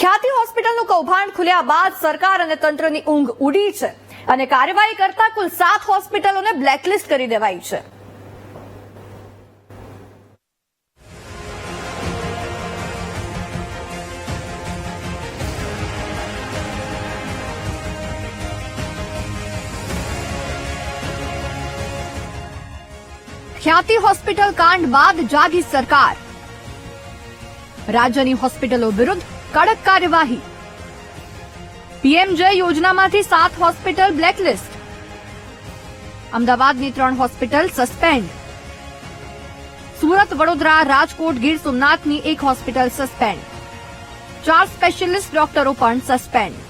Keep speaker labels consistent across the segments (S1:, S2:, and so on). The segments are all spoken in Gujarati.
S1: ખ્યાતિ હોસ્પિટલનું કૌભાંડ ખુલ્યા બાદ સરકાર અને તંત્રની ઊંઘ ઉડી છે અને કાર્યવાહી કરતા કુલ સાત હોસ્પિટલોને બ્લેકલિસ્ટ કરી દેવાઈ છે. ખ્યાતિ હોસ્પિટલ કાંડ બાદ જાગી સરકાર. રાજ્યની હોસ્પિટલો વિરુદ્ધ કડક કાર્યવાહી. પીએમજે યોજનામાંથી સાત હોસ્પિટલ બ્લેકલિસ્ટ. અમદાવાદની ત્રણ હોસ્પિટલ સસ્પેન્ડ. સુરત વડોદરા રાજકોટ ગીર સોમનાથની એક હોસ્પિટલ સસ્પેન્ડ. ચાર સ્પેશિયલિસ્ટ ડોક્ટરો પણ સસ્પેન્ડ.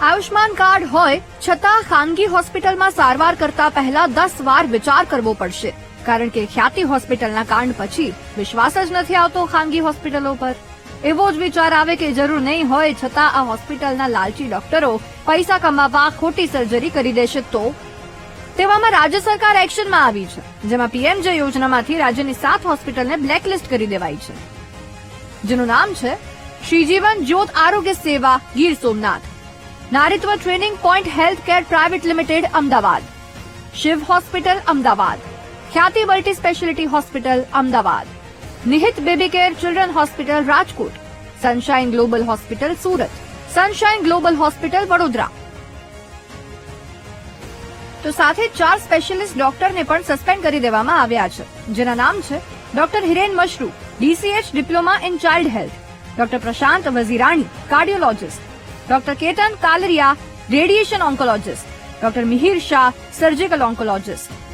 S1: આયુષ્માન કાર્ડ હોય છતાં ખાનગી હોસ્પિટલમાં સારવાર કરતા પહેલા દસ વાર વિચાર કરવો પડશે. કારણ કે ખ્યાતિ હોસ્પિટલના કાંડ પછી વિશ્વાસ જ નથી આવતો ખાનગી હોસ્પિટલો પર. એવો જ વિચાર આવે કે જરૂર નહીં હોય છતાં આ હોસ્પિટલના લાલચી ડોક્ટરો પૈસા કમાવા ખોટી સર્જરી કરી દેશે તો? તેવામાં રાજ્ય સરકાર એક્શનમાં આવી છે, જેમાં પીએમજે યોજનામાંથી રાજ્યની સાત હોસ્પિટલને બ્લેકલિસ્ટ કરી દેવાઈ છે. જેનું નામ છે Shrijivan Jyot Arogya Seva, Gir Somnath. Naritva training point health care private limited, Ahmedabad. Shiv hospital, Ahmedabad. Khyati multi speciality hospital, Ahmedabad. Nihit baby care children hospital Rajkot sunshine global hospital Surat sunshine global hospital Vadodara તો સાથે ચાર સ્પેશિયલિસ્ટ ડોક્ટરને પણ સસ્પેન્ડ કરી દેવામાં આવ્યા છે જેના નામ છે doctor Hiren Mashru DCH diploma in child health doctor Prashant Vazirani cardiologist doctor Ketan Kalaria radiation oncologist doctor Mihir Shah surgical oncologist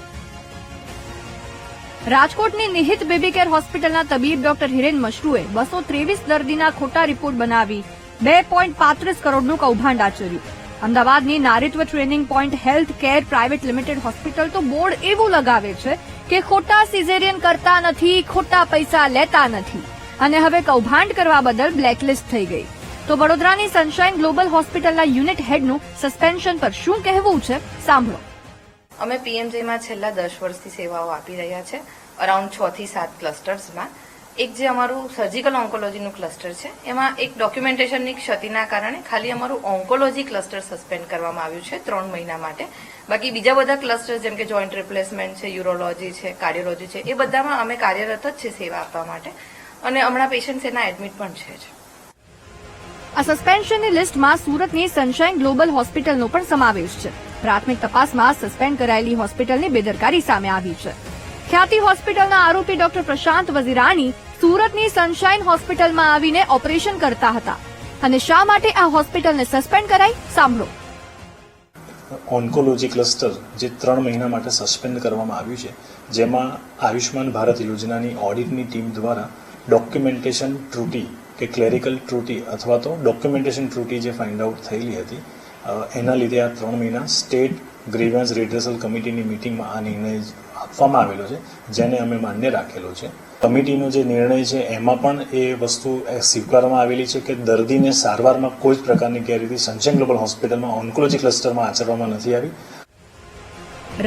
S1: રાજકોટની નિહિત બેબી કેર હોસ્પિટલના તબીબ ડોક્ટર હિરેન મશરૂએ બસો ત્રેવીસ દર્દીના ખોટા રિપોર્ટ બનાવી બે પોઈન્ટ પાંત્રીસ કરોડનું કૌભાંડ આચર્યું. અમદાવાદની Naritva training point health care private limited hospital તો બોર્ડ એવું લગાવે છે કે ખોટા સિઝેરિયન કરતા નથી, ખોટા પૈસા લેતા નથી. અને હવે કૌભાંડ કરવા બદલ બ્લેકલિસ્ટ થઈ ગઈ. તો વડોદરાની સનશાઇન ગ્લોબલ હોસ્પિટલના યુનિટ હેડનું સસ્પેન્શન પર શું કહેવું છે? સાંભળો.
S2: અમે પીએમજેમાં છેલ્લા દસ વર્ષથી સેવાઓ આપી રહ્યા છે અરાઉન્ડ છ થી સાત ક્લસ્ટર્સમાં એક જે અમારું સર્જિકલ ઓન્કોલોજીનું ક્લસ્ટર છે, એમાં એક ડોક્યુમેન્ટેશનની ક્ષતિના કારણે ખાલી અમારું ઓન્કોલોજી ક્લસ્ટર સસ્પેન્ડ કરવામાં આવ્યું છે ત્રણ મહિના માટે. બાકી બીજા બધા ક્લસ્ટર જેમ કે જોઈન્ટ રિપ્લેસમેન્ટ છે યુરોલોજી છે કાર્ડિયોલોજી છે, એ બધામાં અમે કાર્યરત જ છે સેવા આપવા માટે. અને હમણાં પેશન્ટ એના એડમિટ પણ છે
S1: આ સસ્પેન્શનની લિસ્ટમાં સુરતની સનશાઇન ગ્લોબલ હોસ્પિટલનો પણ સમાવેશ છે. પ્રાથમિક તપાસમાં સસ્પેન્ડ કરાયેલી હોસ્પિટલની બેદરકારી સામે આવી છે. ખ્યાતિ હોસ્પિટલના આરોપી ડોક્ટર પ્રશાંત વઝીરાની સુરતની સનશાઇન હોસ્પિટલમાં આવીને ઓપરેશન કરતા હતા. અને શા માટે આ હોસ્પિટલને સસ્પેન્ડ કરાઈ? સાંભળો.
S3: ઓન્કોલોજી ક્લસ્ટર જે ત્રણ મહિના માટે સસ્પેન્ડ કરવામાં આવ્યું છે, જેમાં આયુષ્માન ભારત યોજનાની ઓડિટની ટીમ દ્વારા ડોક્યુમેન્ટેશન ત્રુટી કે ક્લેરિકલ ત્રુટી અથવા તો ડોક્યુમેન્ટેશન ત્રુટી જે ફાઇન્ડ આઉટ થયેલી હતી એના લીધે આ ત્રણ મહિના સ્ટેટ ગ્રીવન્સ રિડ્રેસલ કમિટીની મિટિંગમાં આ નિર્ણય આપવામાં આવેલો છે, જેને અમે માન્ય રાખેલો છે. કમિટીનો જે નિર્ણય છે, એમાં પણ એ વસ્તુ સ્વીકારવામાં આવેલી છે કે દર્દીને સારવારમાં કોઈ જ પ્રકારની ગેરરીતિ સનશાઇન ગ્લોબલ હોસ્પિટલમાં ઓન્કોલોજી ક્લસ્ટરમાં આચરવામાં નથી આવી.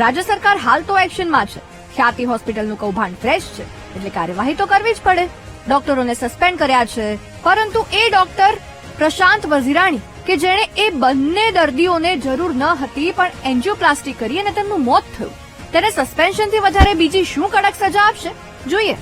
S1: રાજ્ય સરકાર હાલ તો એક્શનમાં છે. ખ્યાતિ હોસ્પિટલનું કૌભાંડ ફ્રેશ છે, એટલે કાર્યવાહી તો કરવી જ પડે. ડોક્ટરોને સસ્પેન્ડ કર્યા છે, પરંતુ એ ડોક્ટર પ્રશાંત વઝીરાણી કે જેણે એ બંને દર્દીઓને જરૂર ન હતી પણ એન્જિયોપ્લાસ્ટી કરી અને તેમનું મોત થયું. તેને સસ્પેન્શનથી વધારે બીજી શું કડક સજા આપશે? જોઈએ.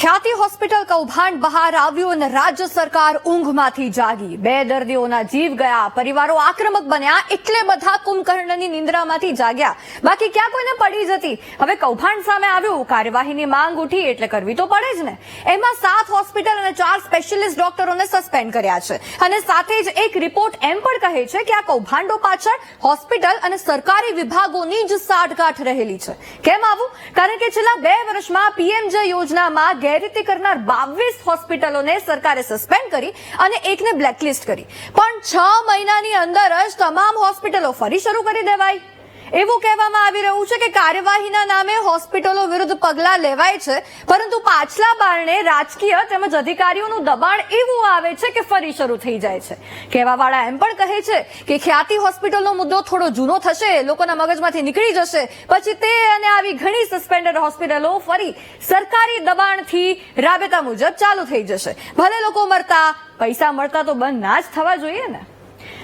S1: ખ્યાતિ હોસ્પિટલ કૌભાંડ બહાર આવ્યું અને રાજ્ય સરકાર ઊંઘમાંથી જાગી. બે દર્દીઓના જીવ ગયા, પરિવારો આક્રમક બન્યા, એટલે બધા કુંભકર્ણની નિંદ્રામાંથી જાગ્યા. બાકી ક્યાં કોઈને પડી જતી? હવે કૌભાંડ સામે આવ્યું. કાર્યવાહીની માંગ ઉઠી, એટલે કરવી તો પડે જ ને. એમાં સાત હોસ્પિટલ અને ચાર સ્પેશિયલિસ્ટ ડોક્ટરોને સસ્પેન્ડ કર્યા છે. અને સાથે જ એક રિપોર્ટ એમ પણ કહે છે કે આ કૌભાંડો પાછળ હોસ્પિટલ અને સરકારી વિભાગોની જ સાઠગાંઠ રહેલી છે. કેમ આવું? કારણ કે છેલ્લા બે વર્ષમાં પીએમજે યોજનામાં ગેરરીતિ કરનાર બાવીસ હોસ્પિટલોને સરકારે સસ્પેન્ડ કરી અને એકને બ્લેકલિસ્ટ કરી. પણ છ મહિનાની અંદર જ તમામ હોસ્પિટલો ફરી શરૂ કરી દેવાઈ. એવું કહેવામાં આવી રહ્યું છે કે કાર્યવાહીના નામે હોસ્પિટલો વિરુદ્ધ પગલા લેવાય છે, પરંતુ પાછલા બારણે રાજકીય તેમજ અધિકારીઓનું દબાણ એવું આવે છે કે ફરી શરૂ થઈ જાય છે. કહેવાવાળા એમ પણ કહે છે કે ખ્યાતિ હોસ્પિટલનો મુદ્દો થોડો જૂનો થશે, લોકોના મગજમાંથી નીકળી જશે, પછી તે અને આવી ઘણી સસ્પેન્ડેડ હોસ્પિટલો ફરી સરકારી દબાણથી રાબેતા મુજબ ચાલુ થઈ જશે. ભલે લોકો મરતા, પૈસા મળતા તો બંધ ના જ થવા જોઈએ ને.